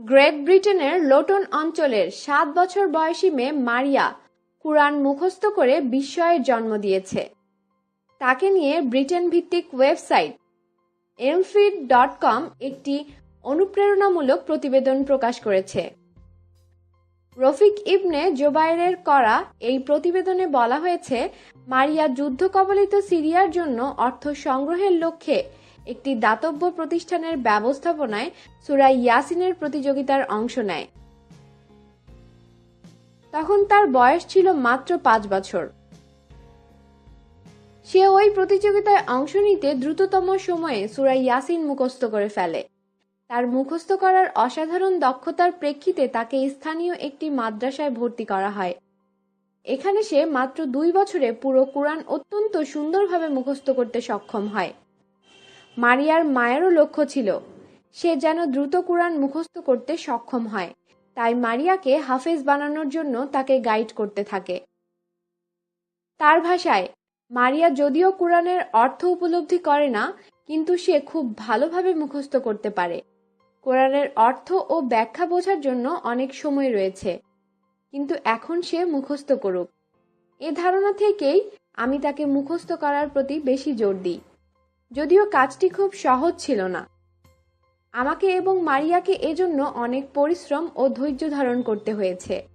Great ব্রিটেনের lotion অঞ্চলের সাত বছর বয়সী মেয়ে মারিয়া কুরআন মুখস্থ করে বিস্ময়ের জন্ম দিয়েছে। তাকে নিয়ে ব্রিটেন ভিত্তিক ওয়েবসাইট এমফিড ডট কম একটি অনুপ্রেরণামূলক প্রতিবেদন প্রকাশ করেছে। রফিক ইবনে জোবাইরের করা এই প্রতিবেদনে বলা হয়েছে, মারিয়া যুদ্ধ কবলিত সিরিয়ার জন্য অর্থ সংগ্রহের লক্ষ্যে একটি দাতব্য প্রতিষ্ঠানের ব্যবস্থাপনায় সুরাই ইয়াসিনের প্রতিযোগিতার অংশ নেয়। তখন তার বয়স ছিল মাত্র পাঁচ বছর। সে ওই প্রতিযোগিতায় অংশ নিতে দ্রুততম সময়ে সুরাই ইয়াসিন মুখস্থ করে ফেলে। তার মুখস্থ করার অসাধারণ দক্ষতার প্রেক্ষিতে তাকে স্থানীয় একটি মাদ্রাসায় ভর্তি করা হয়। এখানে সে মাত্র দুই বছরে পুরো কোরআন অত্যন্ত সুন্দরভাবে মুখস্থ করতে সক্ষম হয়। মারিয়ার মায়েরও লক্ষ্য ছিল। সে যেন দ্রুত কোরআন মুখস্থ করতে সক্ষম হয়। তাই মারিয়াকে হাফেজ বানানোর জন্য তাকে গাইড করতে থাকে। তার ভাষায়, মারিয়া যদিও কোরআনের অর্থ উপলব্ধি করে না, কিন্তু সে খুব ভালোভাবে মুখস্থ করতে পারে। কোরআনের অর্থ ও ব্যাখ্যা বোঝার জন্য অনেক সময় রয়েছে। কিন্তু এখন সে মুখস্থ করুক। এ ধারণা থেকেই আমি তাকে মুখস্থ করার প্রতি বেশি জোর দিই। যদিও কাজটি খুব সহজ ছিল না। আমাকে এবং মারিয়াকে এজন্য অনেক পরিশ্রম ও ধৈর্য ধারণ করতে হয়েছে।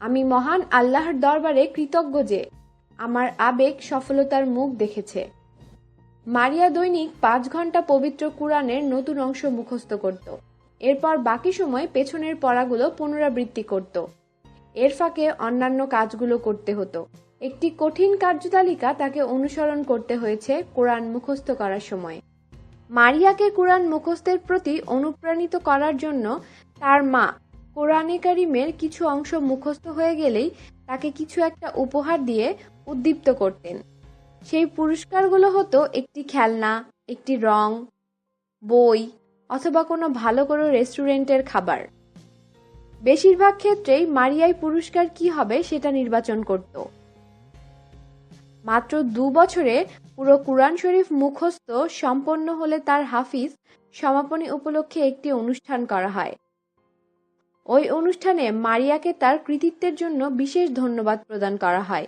আমি মহান আল্লাহর দরবারে কৃতজ্ঞ যে আমার আবেগ সফলতার মুখ দেখেছে। মারিয়া দৈনিক পাঁচ ঘণ্টা পবিত্র কুরআনের নতুন অংশ মুখস্থ করত। এরপর বাকি সময় পেছনের পড়াগুলো পুনরাবৃত্তি করত। এর ফাঁকে অন্যান্য কাজগুলো করতে হতো। একটি কঠিন কার্যতালিকা তাকে অনুসরণ করতে হয়েছে কোরআন মুখস্থ করার সময়। মারিয়াকে কোরআন মুখস্থের প্রতি অনুপ্রাণিত করার জন্য তার মা কোরআনে কারিমের কিছু অংশ মুখস্থ হয়ে গেলেই তাকে কিছু একটা উপহার দিয়ে উদ্দীপ্ত করতেন। সেই পুরস্কারগুলো হতো একটি খেলনা, একটি রং, বই অথবা কোনো ভালো কোনো রেস্টুরেন্টের খাবার। বেশিরভাগ ক্ষেত্রেই মারিয়াই পুরস্কার কি হবে সেটা নির্বাচন করত। মাত্র দু বছরে পুরো কুরআন শরীফ মুখস্থ সম্পন্ন হলে তার হাফিজ সমাপনী উপলক্ষে একটি অনুষ্ঠান করা হয়। ওই অনুষ্ঠানে মারিয়াকে তার কৃতিত্বের জন্য বিশেষ ধন্যবাদ প্রদান করা হয়।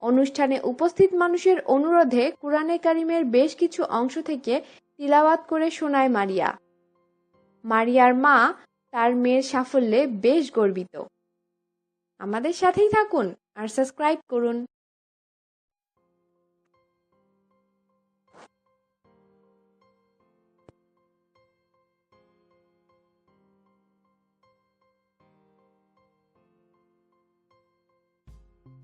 অনুষ্ঠানে উপস্থিত মানুষের অনুরোধে কুরআনে কারিমের বেশ কিছু অংশ থেকে তিলাওয়াত করে শোনায় মারিয়া। মারিয়ার মা তার মেয়ের সাফল্যে বেশ গর্বিত। আমাদের সাথেই থাকুন আর সাবস্ক্রাইব করুন।